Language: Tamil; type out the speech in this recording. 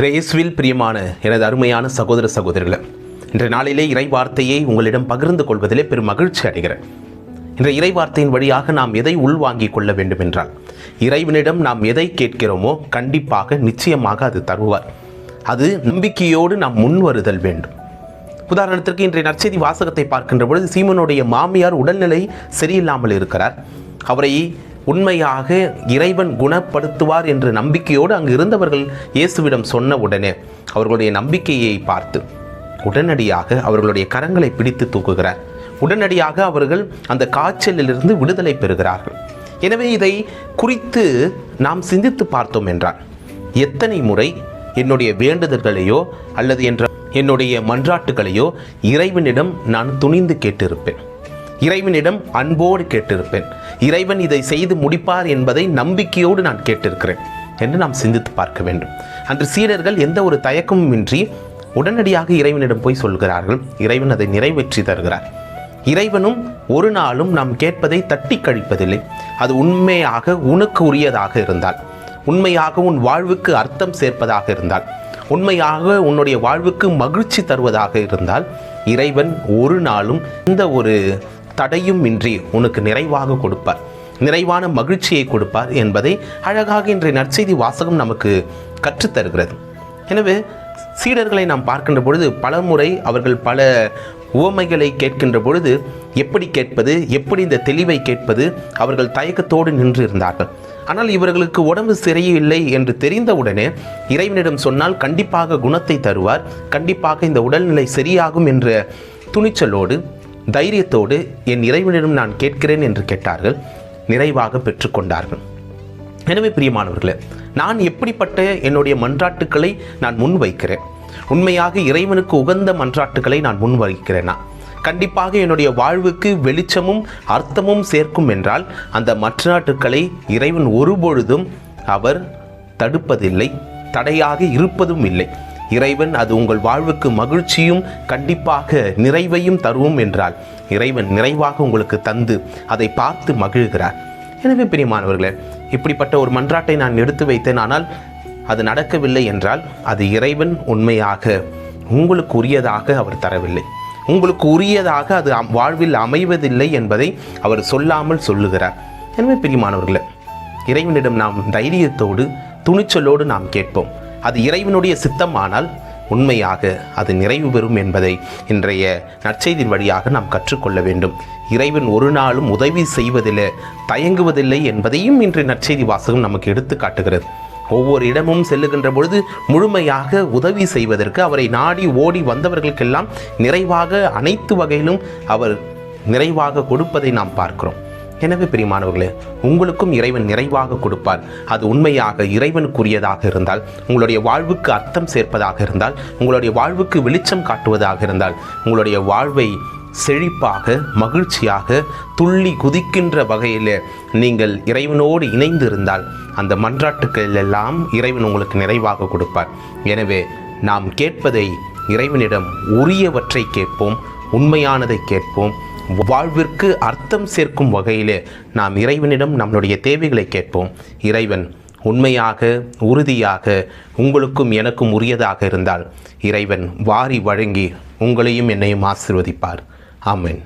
இயேசுவில் பிரியமான எனது அருமையான சகோதர சகோதரிகளே இன்றைய நாளிலே இறை வார்த்தையை உங்களிடம் பகிர்ந்து கொள்வதிலே பெரும் மகிழ்ச்சி அடைகிறேன். இன்றைய இறை வார்த்தையின் வழியாக நாம் எதை உள்வாங்கிக் கொள்ள வேண்டும் என்றால் இறைவனிடம் நாம் எதை கேட்கிறோமோ கண்டிப்பாக நிச்சயமாக அது தருவார். அது நம்பிக்கையோடு நாம் முன் வருதல் வேண்டும். உதாரணத்திற்கு இன்றைய நற்செய்தி வாசகத்தை பார்க்கின்ற பொழுது சீமனுடைய மாமியார் உடல்நிலை சரியில்லாமல் இருக்கிறார். அவரை உண்மையாக இறைவன் குணப்படுத்துவார் என்ற நம்பிக்கையோடு அங்கு இருந்தவர்கள் இயேசுவிடம் சொன்ன உடனே அவர்களுடைய நம்பிக்கையை பார்த்து உடனடியாக அவர்களுடைய கரங்களை பிடித்து தூக்குகிறார். உடனடியாக அவர்கள் அந்த காய்ச்சலிலிருந்து விடுதலை பெறுகிறார்கள். எனவே இதை குறித்து நாம் சிந்தித்து பார்த்தோம் என்றால் எத்தனை முறை என்னுடைய வேண்டுதல்களையோ அல்லது என்ற என்னுடைய மன்றாட்டுகளையோ இறைவனிடம் நான் துணிந்து கேட்டிருப்பேன். இறைவனிடம் அன்போடு கேட்டிருப்பேன். இறைவன் இதை செய்து முடிப்பார் என்பதை நம்பிக்கையோடு நான் கேட்டிருக்கிறேன் என்று நாம் சிந்தித்து பார்க்க வேண்டும். அன்று சீடர்கள் எந்த ஒரு தயக்கமும் இன்றி உடனடியாக இறைவனிடம் போய் சொல்கிறார்கள். இறைவன் அதை நிறைவேற்றி தருகிறார். இறைவனும் ஒரு நாளும் நாம் கேட்பதை தட்டி கழிப்பதில்லை. அது உண்மையாக உனக்கு உரியதாக இருந்தால் உண்மையாக உன் வாழ்வுக்கு அர்த்தம் சேர்ப்பதாக இருந்தால் உண்மையாக உன்னுடைய வாழ்வுக்கு மகிழ்ச்சி தருவதாக இருந்தால் இறைவன் ஒரு நாளும் இந்த ஒரு தடையும் இன்றி உனக்கு நிறைவாக கொடுப்பார். நிறைவான மகிழ்ச்சியை கொடுப்பார் என்பதை அழகாக இன்றைய நற்செய்தி வாசகம் நமக்கு கற்றுத்தருகிறது. எனவே சீடர்களை நாம் பார்க்கின்ற பொழுது பல முறை அவர்கள் பல உவமைகளை கேட்கின்ற பொழுது எப்படி கேட்பது எப்படி இந்த தெளிவை கேட்பது அவர்கள் தயக்கத்தோடு நின்று இருந்தார்கள். ஆனால் இவர்களுக்கு உடம்பு சரியில்லை என்று தெரிந்தவுடனே இறைவனிடம் சொன்னால் கண்டிப்பாக குணத்தை தருவார் கண்டிப்பாக இந்த உடல்நிலை சரியாகும் என்ற துணிச்சலோடு தைரியத்தோடு என் இறைவனிடம் நான் கேட்கிறேன் என்று கேட்டார்கள். நிறைவாக பெற்றுக்கொண்டார்கள். எனவே பிரியமானவர்களே நான் எப்படிப்பட்ட என்னுடைய மன்றாட்டுக்களை நான் முன்வைக்கிறேன்? உண்மையாக இறைவனுக்கு உகந்த மன்றாட்டுக்களை நான் முன்வைக்கிறேனா? கண்டிப்பாக என்னுடைய வாழ்வுக்கு வெளிச்சமும் அர்த்தமும் சேர்க்கும் என்றால் அந்த மற்றாட்டுக்களை இறைவன் ஒருபொழுதும் அவர் தடுப்பதில்லை தடையாக இருப்பதும் இல்லை. இறைவன் அது உங்கள் வாழ்வுக்கு மகிழ்ச்சியும் கண்டிப்பாக நிறைவையும் தருவோம் என்றால் இறைவன் நிறைவாக உங்களுக்கு தந்து அதை பார்த்து மகிழ்கிறார். எனவே பிரியமானவர்களே இப்படிப்பட்ட ஒரு மன்றாட்டை நான் எடுத்து வைத்தேன். ஆனால் அது நடக்கவில்லை என்றால் அது இறைவன் உண்மையாக உங்களுக்கு உரியதாக அவர் தரவில்லை. உங்களுக்கு உரியதாக அது அம்- வாழ்வில் அமைவதில்லை என்பதை அவர் சொல்லாமல் சொல்லுகிறார். எனவே பிரியமானவர்களே இறைவனிடம் நாம் தைரியத்தோடு துணிச்சலோடு நாம் கேட்போம். அது இறைவனுடைய சித்தமானால் உண்மையாக அது நிறைவு பெறும் என்பதை இன்றைய நற்செய்தியின் வழியாக நாம் கற்றுக்கொள்ள வேண்டும். இறைவன் ஒரு நாளும் உதவி செய்வதில் தயங்குவதில்லை என்பதையும் இன்றைய நற்செய்தி வாசகம் நமக்கு எடுத்து காட்டுகிறது. ஒவ்வொரு இடமும் செல்லுகின்ற பொழுது முழுமையாக உதவி செய்வதற்கு அவரை நாடி ஓடி வந்தவர்களுக்கெல்லாம் நிறைவாக அனைத்து வகையிலும் அவர் நிறைவாக கொடுப்பதை நாம் பார்க்கிறோம். எனவே பிரியமானவர்களே உங்களுக்கும் இறைவன் நிறைவாக கொடுப்பார். அது உண்மையாக இறைவனுக்குரியதாக இருந்தால் உங்களுடைய வாழ்வுக்கு அர்த்தம் சேர்ப்பதாக இருந்தால் உங்களுடைய வாழ்வுக்கு வெளிச்சம் காட்டுவதாக இருந்தால் உங்களுடைய வாழ்வை செழிப்பாக மகிழ்ச்சியாக துள்ளி குதிக்கின்ற வகையில் நீங்கள் இறைவனோடு இணைந்து இருந்தால் அந்த மன்றாட்டுக்கள் எல்லாம் இறைவன் உங்களுக்கு நிறைவாக கொடுப்பார். எனவே நாம் கேட்பதை இறைவனிடம் உரியவற்றை கேட்போம் உண்மையானதை கேட்போம். வாழ்விற்கு அர்த்தம் சேர்க்கும் வகையிலே நாம் இறைவனிடம் நம்மளுடைய தேவைகளை கேட்போம். இறைவன் உண்மையாக உறுதியாக உங்களுக்கும் எனக்கும் உரியதாக இருந்தால் இறைவன் வாரி வழங்கி உங்களையும் என்னையும் ஆசிர்வதிப்பார். ஆமீன்.